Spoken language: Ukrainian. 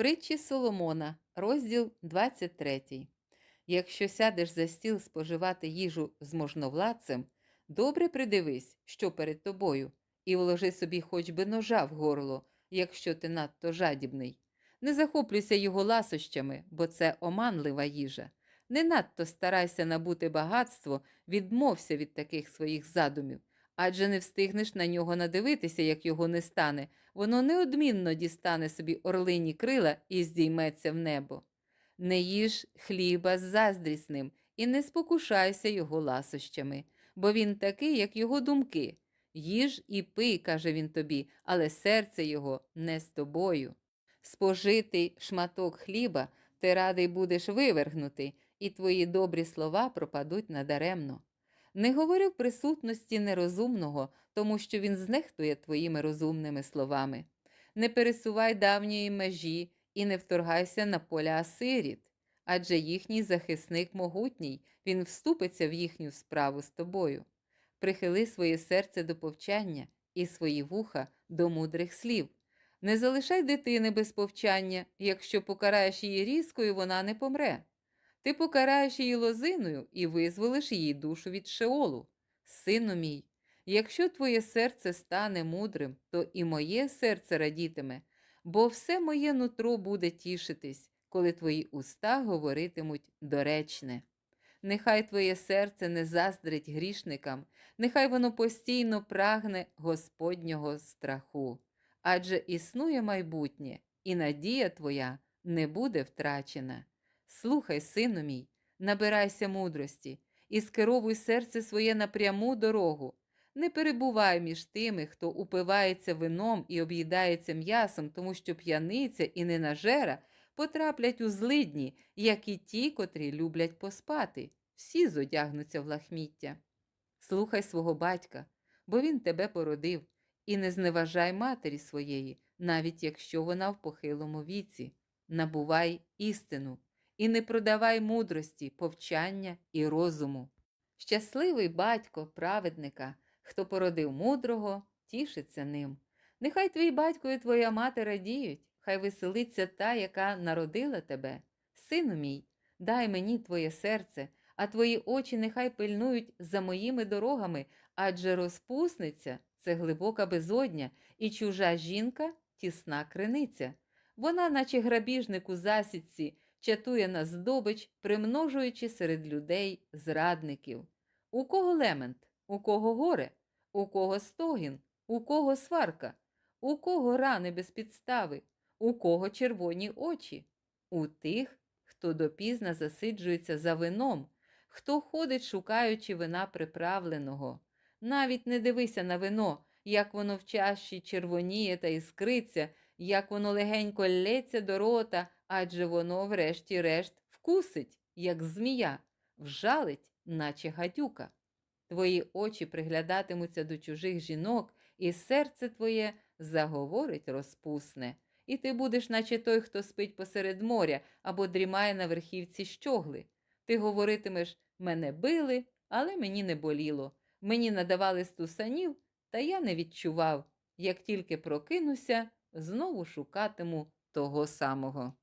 Притчі Соломона, розділ 23. Якщо сядеш за стіл споживати їжу з можновладцем, добре придивись, що перед тобою, і вложи собі хоч би ножа в горло, якщо ти надто жадібний. Не захоплюйся його ласощами, бо це оманлива їжа. Не надто старайся набути багатство, відмовся від таких своїх задумів, адже не встигнеш на нього надивитися, як його не стане, воно неодмінно дістане собі орлині крила і здійметься в небо. Не їж хліба з заздрісним і не спокушайся його ласощами, бо він такий, як його думки. Їж і пий, каже він тобі, але серце його не з тобою. Спожитий шматок хліба ти радий будеш вивергнути, і твої добрі слова пропадуть надаремно. Не говори в присутності нерозумного, тому що він знехтує твоїми розумними словами. Не пересувай давньої межі і не вторгайся на поля сиріт, адже їхній захисник могутній, він вступиться в їхню справу з тобою. Прихили своє серце до повчання і свої вуха до мудрих слів. Не залишай дитини без повчання, якщо покараєш її різкою, вона не помре. Ти покараєш її лозиною і визволиш її душу від шеолу. Сину мій, якщо твоє серце стане мудрим, то і моє серце радітиме, бо все моє нутро буде тішитись, коли твої уста говоритимуть доречне. Нехай твоє серце не заздрить грішникам, нехай воно постійно прагне Господнього страху. Адже існує майбутнє, і надія твоя не буде втрачена. Слухай, сину мій, набирайся мудрості і скеровуй серце своє на пряму дорогу. Не перебувай між тими, хто упивається вином і об'їдається м'ясом, тому що п'яниця і ненажера потраплять у злидні, як і ті, котрі люблять поспати, всі зодягнуться в лахміття. Слухай свого батька, бо він тебе породив, і не зневажай матері своєї, навіть якщо вона в похилому віці. Набувай істину і не продавай мудрості, повчання і розуму. Щасливий батько праведника, хто породив мудрого, тішиться ним. Нехай твій батько і твоя мати радіють, хай веселиться та, яка народила тебе. Сину мій, дай мені твоє серце, а твої очі нехай пильнують за моїми дорогами, адже розпусниця це глибока безодня, і чужа жінка тісна криниця. Вона, наче грабіжник у засідці, чатує на здобич, примножуючи серед людей зрадників. У кого лемент, у кого горе, у кого стогін, у кого сварка, у кого рани без підстави, у кого червоні очі, у тих, хто допізна засиджується за вином, хто ходить, шукаючи вина приправленого. Навіть не дивися на вино, як воно в чаші червоніє та іскриться, як воно легенько лється до рота, адже воно, врешті-решт, вкусить, як змія, вжалить, наче гадюка. Твої очі приглядатимуться до чужих жінок, і серце твоє заговорить розпусне, і ти будеш, наче той, хто спить посеред моря або дрімає на верхівці щогли. Ти говоритимеш мене били, але мені не боліло. Мені надавали стусанів, та я не відчував. Як тільки прокинуся, знову шукатиму того самого.